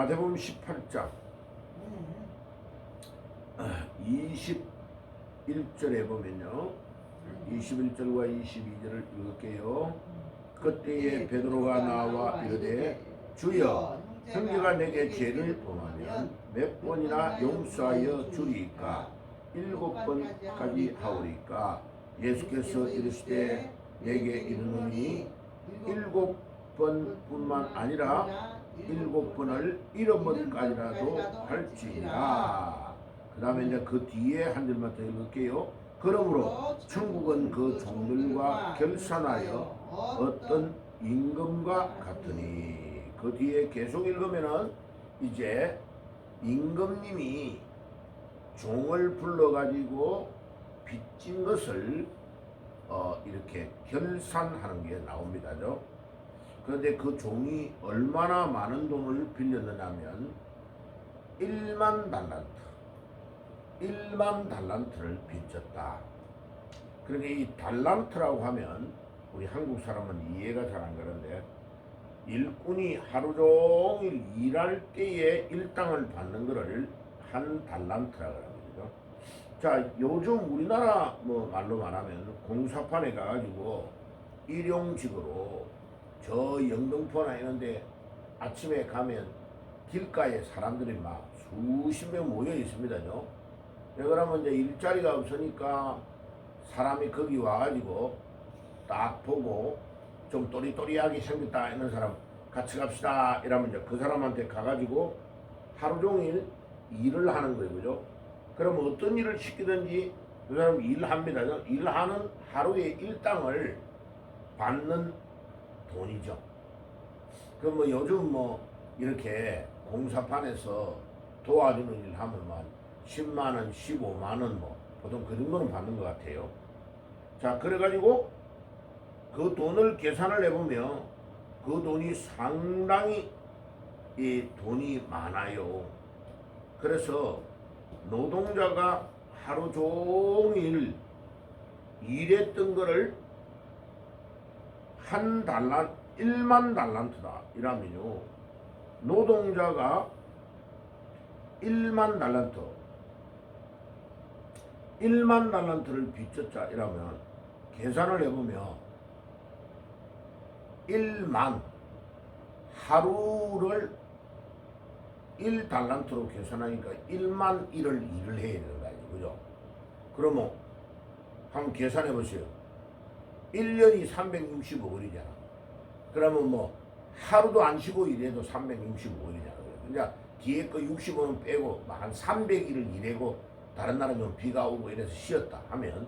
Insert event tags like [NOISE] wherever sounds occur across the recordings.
마태복음 18장. 네. 21절에 보면요. 21절과 22절을 읽을게요. 그때에 베드로가 나와 이르되 주여 형제가 내게 죄를 범하면 몇 번이나 용서하여 주리까? 일곱 번까지 하오리까? 예수께서 이르시되 내게 이르노니 일곱 번뿐만 아니라 일곱 번을 일흔 번까지라도 할지니라 그 다음에 이제 그 뒤에 한 줄만 더 읽을게요. 그러므로 천국은 그 종들과 결산하여 어떤 임금과 같으니. 그 뒤에 계속 읽으면은 이제 임금님이 종을 불러가지고 빚진 것을 어 이렇게 결산하는 게 나옵니다죠. 그런데 그 종이 얼마나 많은 돈을 빌렸느냐면 1만 달란트, 1만 달란트를 빚졌다. 그러니까 이 달란트라고 하면 우리 한국 사람은 이해가 잘 안 가는데 일꾼이 하루 종일 일할 때에 일당을 받는 거를 한 달란트라고 합니다. 자, 요즘 우리나라 뭐 말로 말하면 공사판에 가가지고 일용직으로 저 영등포나 이런데 아침에 가면 길가에 사람들이 막 수십 명 모여 있습니다요. 왜 그러면 이제 일자리가 없으니까 사람이 거기 와가지고 딱 보고 좀 또리또리하게 생겼다 이런 사람 같이 갑시다 이러면 이제 그 사람한테 가가지고 하루 종일 일을 하는 거예요. 그죠? 그럼 어떤 일을 시키든지 그 사람 일합니다 일하는 하루의 일당을 받는 돈이죠 그뭐 요즘 뭐 이렇게 공사판에서 도와주는 일 하면 뭐 10만 원, 15만 원 뭐 보통 그 정도는 받는 것 같아요 자 그래가지고 그 돈을 계산을 해보면 그 돈이 상당히 이 돈이 많아요. 그래서 노동자가 하루 종일 일했던 거를 한 달란, 1만 달란트다. 이라면요. 노동자가 1만 달란트, 1만 달란트를 빚졌자. 이라면 계산을 해보면 1만 하루를 1달란트로 계산하니까 1만 1을 일을 해야 되는 거 아니에요. 그죠? 그러면 한번 계산해 보세요. 1년이 365일이잖아. 그러면 뭐 하루도 안 쉬고 일해도 365일이잖아. 그러니까 뒤에 거 65는 빼고 한 300일을 일하고 다른 나라는 비가 오고 이래서 쉬었다 하면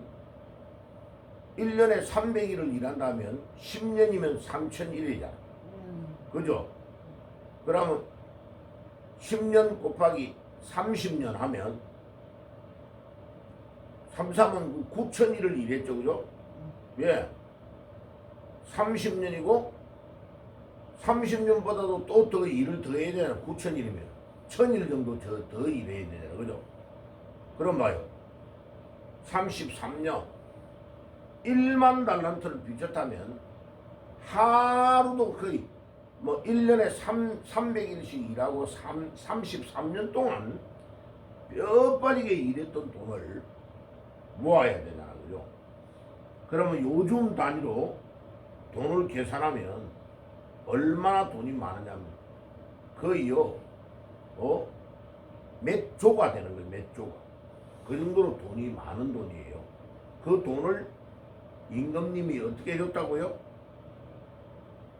1년에 300일을 일한다면 10년이면 3000일이잖아. 음. 그죠? 그러면 10년 곱하기 30년 하면 3, 3은 9천일을 일했죠. 그죠? 예. 30년이고 30년보다도 또 더 일을 더 해야 되잖아. 9천일이면. 1000일 정도 더, 더 일해야 되잖아. 그죠? 그럼 봐요. 33년. 1만 달란트를 빚었다면 하루도 거의 뭐 1년에 3, 300일씩 일하고 3, 33년 동안 뼈 빠지게 일했던 돈을 모아야 되잖아 그죠? 그러면 요즘 단위로 돈을 계산하면 얼마나 돈이 많으냐면 거의요 어? 몇 조가 되는 거예요 몇 조가 그 정도로 돈이 많은 돈이에요 그 돈을 임금님이 어떻게 해줬다고요?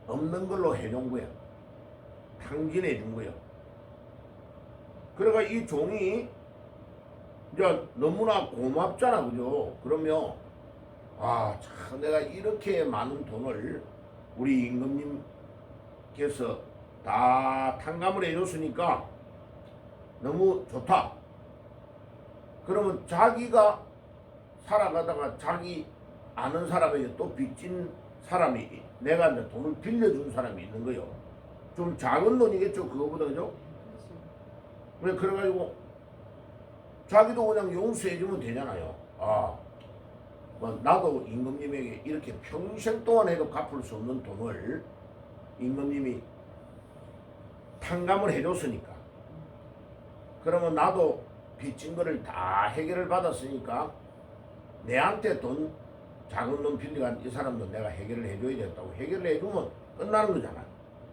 없는 걸로 해준 거야. 탕진해 준 거야. 그러니까 이 종이 이제 너무나 고맙잖아, 그죠? 그러면 아, 참 내가 이렇게 많은 돈을 우리 임금님께서 다 탕감을 해줬으니까 너무 좋다. 그러면 자기가 살아가다가 자기 아는 사람에게 또 빚진 사람이 내가 이제 돈을 빌려준 사람이 있는 거요. 좀 작은 돈이겠죠 그거보다 그죠? 왜 그래가지고 자기도 그냥 용서해주면 되잖아요. 아, 뭐 나도 임금님에게 이렇게 평생 동안 해도 갚을 수 없는 돈을 임금님이 탕감을 해줬으니까. 그러면 나도 빚진 거를 다 해결을 받았으니까 내한테 돈 작은 돈 빌려간 이 사람도 내가 해결을 해줘야 된다고 해결을 해주면 끝나는 거잖아.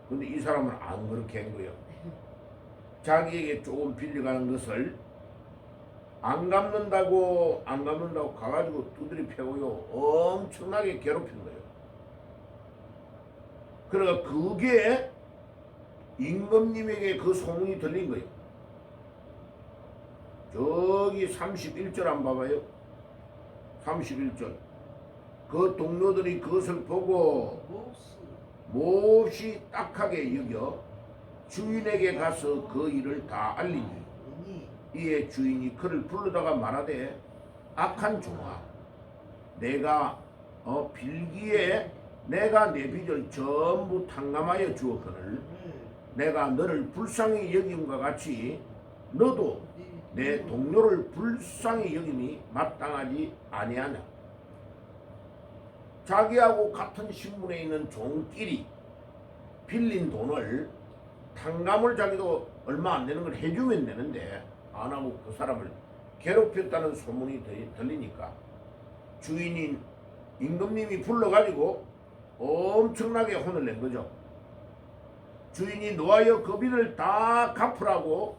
근데 이 사람은 안 그렇게 한 거예요. 자기에게 조금 빌려가는 것을 안 갚는다고 안 갚는다고 가가지고 두드리 패고요 엄청나게 괴롭힌 거예요. 그러니까 그게 임금님에게 그 소문이 들린 거예요. 저기 31절 안 봐봐요. 31절. 그 동료들이 그것을 보고 몹시 딱하게 여겨 주인에게 가서 그 일을 다 알리니 은 이 이에 주인이 그를 불러다가 말하되 악한 종아 내가 어 빌기에 내가 내 빚을 전부 탕감하여 주었거늘 내가 너를 불쌍히 여김과 같이 너도 내 동료를 불쌍히 여김이 마땅하지 아니하냐. 자기하고 같은 신분에 있는 종끼리 빌린 돈을 탕감을 자기도 얼마 안 되는 걸 해주면 되는데 안 하고 그 사람을 괴롭혔다는 소문이 들- 들리니까 주인인 임금님이 불러가지고 엄청나게 혼을 낸 거죠. 주인이 노하여 그 빚을 다 갚으라고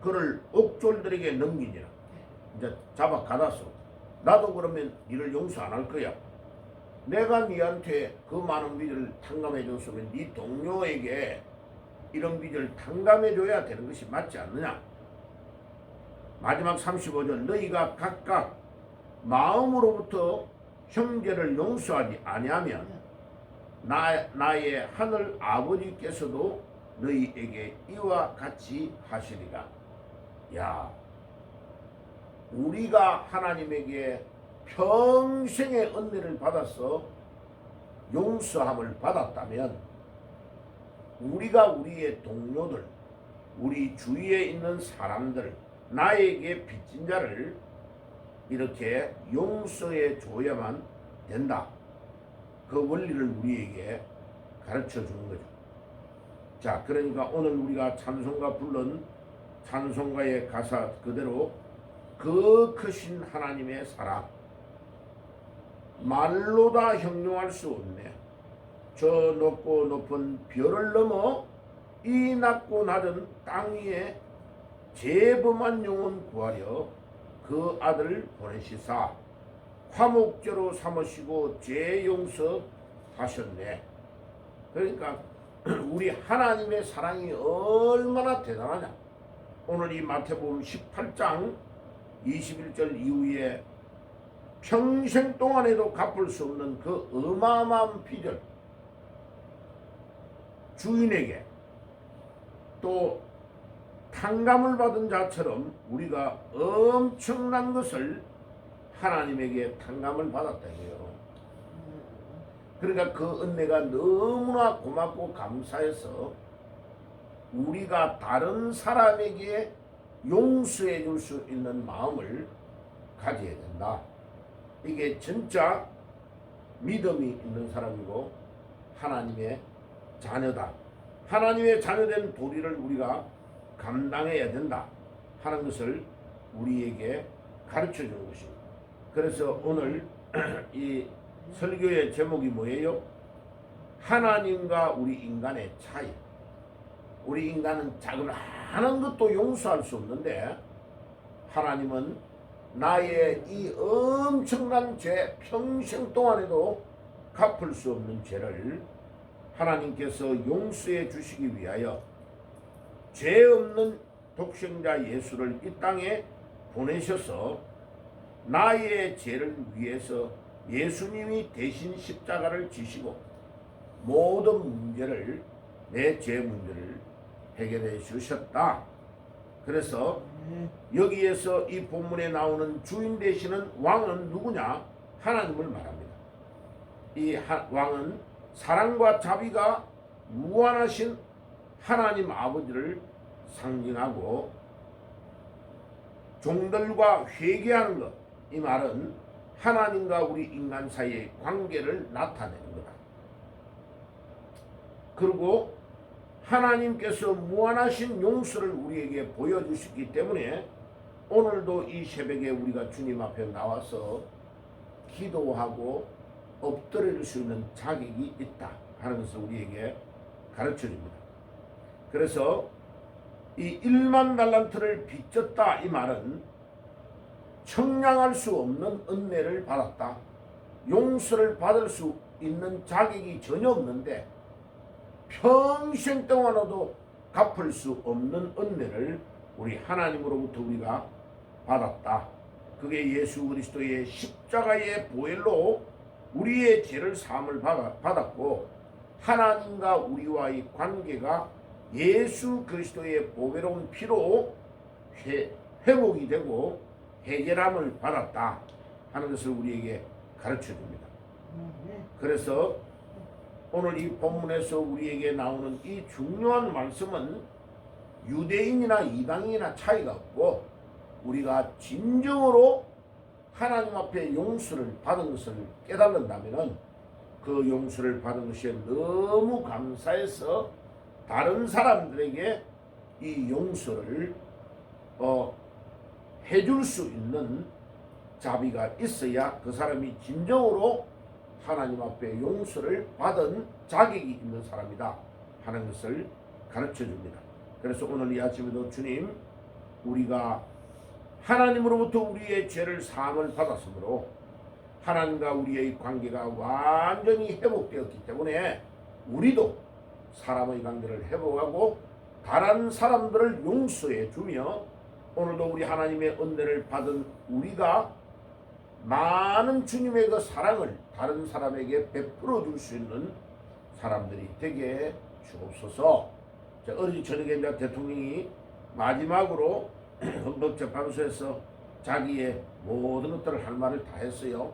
그를 옥졸들에게 넘기니라. 이제 잡아 가다어 나도 그러면 이를 용서 안 할 거야. 내가 네한테 그 많은 빚을 탕감해 줬으면 네 동료에게 이런 빚을 탕감해 줘야 되는 것이 맞지 않느냐? 마지막 35절 너희가 각각 마음으로부터 형제를 용서하지 아니하면 나, 나의 하늘 아버지께서도 너희에게 이와 같이 하시리라. 야, 우리가 하나님에게 평생의 은혜를 받아서 용서함을 받았다면 우리가 우리의 동료들, 우리 주위에 있는 사람들, 나에게 빚진 자를 이렇게 용서해 줘야만 된다. 그 원리를 우리에게 가르쳐 주는 거죠. 자, 그러니까 오늘 우리가 찬송가 불른 찬송가의 가사 그대로 그 크신 하나님의 사랑 말로 다 형용할 수 없네. 저 높고 높은 별을 넘어 이 낮고 낮은 땅 위에 죄범한 영혼 구하려 그 아들을 보내시사 화목제로 삼으시고 죄 용서하셨네. 그러니까 [CLEARS THROAT] 우리 하나님의 사랑이 얼마나 대단하냐. 오늘 이 마태복음 18장 21절 이후에 평생 동안에도 갚을 수 없는 그 어마어마한 빚을 주인에게 또 탕감을 받은 자처럼 우리가 엄청난 것을 하나님에게 탕감을 받았다고요. 그러니까 그 은혜가 너무나 고맙고 감사해서 우리가 다른 사람에게 용서해 줄 수 있는 마음을 가져야 된다. 이게 진짜 믿음이 있는 사람이고 하나님의 자녀다. 하나님의 자녀된 도리를 우리가 감당해야 된다 하는 것을 우리에게 가르쳐 주는 것입니다. 그래서 오늘 [CLEARS THROAT] 이 설교의 제목이 뭐예요? 하나님과 우리 인간의 차이. 우리 인간은 자그마한 것도 용서할 수 없는데 하나님은 나의 이 엄청난 죄 평생 동안에도 갚을 수 없는 죄를 하나님께서 용서해 주시기 위하여 죄 없는 독생자 예수를 이 땅에 보내셔서 나의 죄를 위해서 예수님이 대신 십자가를 지시고 모든 문제를 내 죄 문제를 해결해 주셨다. 그래서 여기에서 이 본문에 나오는 주인 되시는 왕은 누구냐? 하나님을 말합니다. 이 하- 왕은 사랑과 자비가 무한하신 하나님 아버지를 상징하고 종들과 회개하는 것. 이 말은 하나님과 우리 인간 사이의 관계를 나타내는 거다. 그리고 하나님께서 무한하신 용서를 우리에게 보여주셨기 때문에 오늘도 이 새벽에 우리가 주님 앞에 나와서 기도하고 엎드릴 수 있는 자격이 있다 하는 것을 우리에게 가르쳐 줍니다. 그래서 이 1만 달란트를 빚졌다 이 말은 청량할 수 없는 은혜를 받았다. 용서를 받을 수 있는 자격이 전혀 없는데 평생 동안에도 갚을 수 없는 은혜를 우리 하나님으로부터 우리가 받았다. 그게 예수 그리스도의 십자가의 보혈로 우리의 죄를 사함을 받았고 하나님과 우리와의 관계가 예수 그리스도의 보배로운 피로 회, 회복이 되고 해결함을 받았다 하는 것을 우리에게 가르쳐 줍니다. 네. 그래서 오늘 이 본문에서 우리에게 나오는 이 중요한 말씀은 유대인이나 이방인이나 차이가 없고 우리가 진정으로 하나님 앞에 용서를 받은 것을 깨달는다면은 그 용서를 받은 것이 너무 감사해서 다른 사람들에게 이 용서를 어, 해줄 수 있는 자비가 있어야 그 사람이 진정으로 하나님 앞에 용서를 받은 자격이 있는 사람이다 하는 것을 가르쳐 줍니다. 그래서 오늘 이 아침에도 주님 우리가 하나님으로부터 우리의 죄를 사함을 받았으므로 하나님과 우리의 관계가 완전히 회복되었기 때문에 우리도 사람의 관계를 회복하고 다른 사람들을 용서해 주며 오늘도 우리 하나님의 은혜를 받은 우리가 많은 주님의 그 사랑을 다른 사람에게 베풀어 줄 수 있는 사람들이 되게 주옵소서. 자, 어제 저녁에 대통령이 마지막으로 [CLEARS THROAT] 헌법재판소에서 자기의 모든 것들을 할 말을 다 했어요.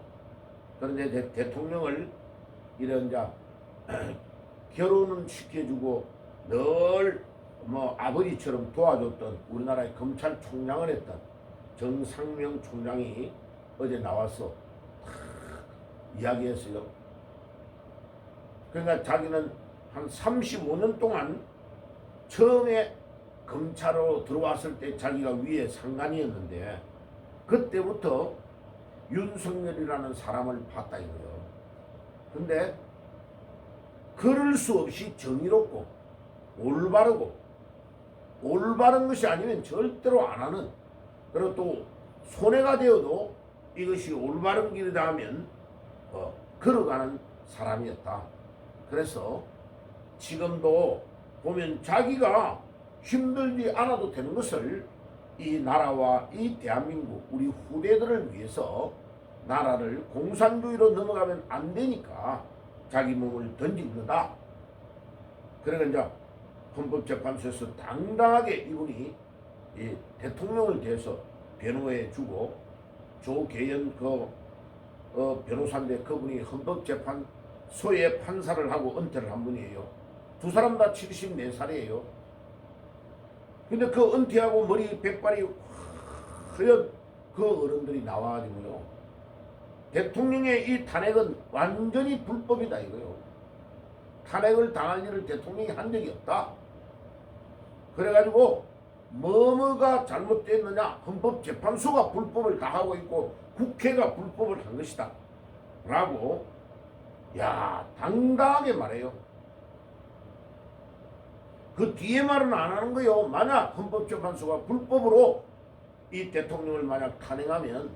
그런데 대, 대통령을 이런 자 [CLEARS THROAT] 결혼은 시켜주고 늘 뭐 아버지처럼 도와줬던 우리나라의 검찰총장을 했던 정상명 총장이 어제 나와서 탁 이야기했어요. 그러니까 자기는 한 35년 동안 처음에 검찰로 들어왔을 때 자기가 위에 상관이었는데 그때부터 윤석열이라는 사람을 봤다 이거예요. 근데 그럴 수 없이 정의롭고 올바르고 올바른 것이 아니면 절대로 안 하는 그리고 또 손해가 되어도 이것이 올바른 길이다 하면 어, 걸어가는 사람이었다. 그래서 지금도 보면 자기가 힘들지 않아도 되는 것을 이 나라와 이 대한민국 우리 후대들을 위해서 나라를 공산주의로 넘어가면 안 되니까 자기 몸을 던진 거다. 그러니까 이제 헌법재판소에서 당당하게 이분이 이 대통령을 대해서 변호해 주고 조계연 그 어, 변호사인데 그분이 헌법재판소에 판사를 하고 은퇴를 한 분이에요. 두 사람 다 74살이에요. 근데 그 은퇴하고 머리 백발이 하얀 그 어른들이 나와가지고요. 대통령의 이 탄핵은 완전히 불법이다 이거요. 탄핵을 당할 일을 대통령이 한 적이 없다. 그래가지고 뭐뭐가 잘못됐느냐 헌법재판소가 불법을 다 하고 있고 국회가 불법을 한 것이다. 라고 야 당당하게 말해요. 그 뒤에 말은 안 하는 거요. 만약 헌법재판소가 불법으로 이 대통령을 만약 탄핵하면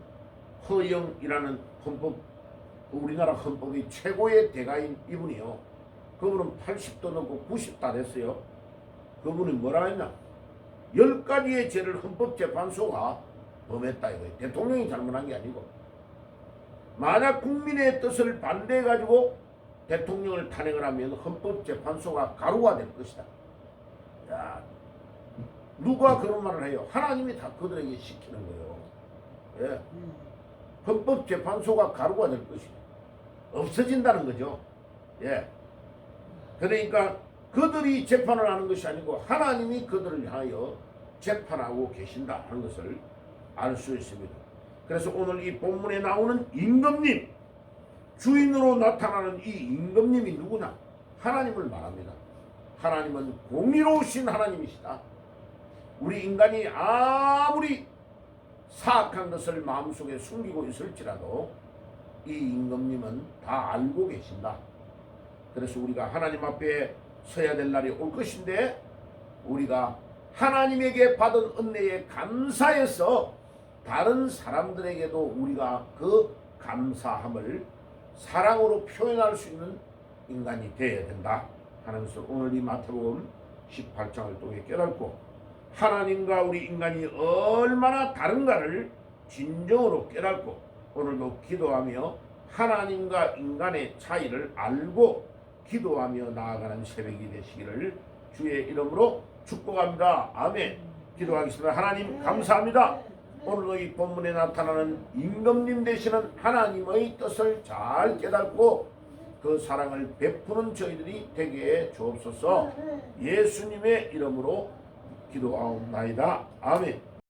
허영이라는 헌법 우리나라 헌법이 최고의 대가인 이분이요. 그분은 80도 넘고 90다 됐어요. 그분이 뭐라 했냐? 열 가지의 죄를 헌법재판소가 범했다 이거예요. 대통령이 잘못한 게 아니고. 만약 국민의 뜻을 반대해가지고 대통령을 탄핵을 하면 헌법재판소가 가루가 될 것이다. 야, 누가 그런 말을 해요? 하나님이 다 그들에게 시키는 거예요. 예. 헌법재판소가 가루가 될 것이다. 없어진다는 거죠. 예. 그러니까 그들이 재판을 하는 것이 아니고 하나님이 그들을 향하여 재판하고 계신다 하는 것을 알 수 있습니다. 그래서 오늘 이 본문에 나오는 임금님 주인으로 나타나는 이 임금님이 누구냐? 하나님을 말합니다. 하나님은 공의로우신 하나님이시다. 우리 인간이 아무리 사악한 것을 마음속에 숨기고 있을지라도 이 임금님은 다 알고 계신다. 그래서 우리가 하나님 앞에 서야 될 날이 올 것인데 우리가 하나님에게 받은 은혜에 감사해서 다른 사람들에게도 우리가 그 감사함을 사랑으로 표현할 수 있는 인간이 되어야 된다 하는 것을 오늘 이 마태복음 18장을 통해 깨닫고 하나님과 우리 인간이 얼마나 다른가를 진정으로 깨닫고 오늘도 기도하며 하나님과 인간의 차이를 알고 기도하며 나아가는 새벽이 되시기를 주의 이름으로 축복합니다. 아멘. 기도하겠습니다. 하나님 감사합니다. 오늘도 이 본문에 나타나는 임금님 되시는 하나님의 뜻을 잘 깨닫고 그 사랑을 베푸는 저희들이 되게 해 주옵소서 예수님의 이름으로 기도하옵나이다. 아멘.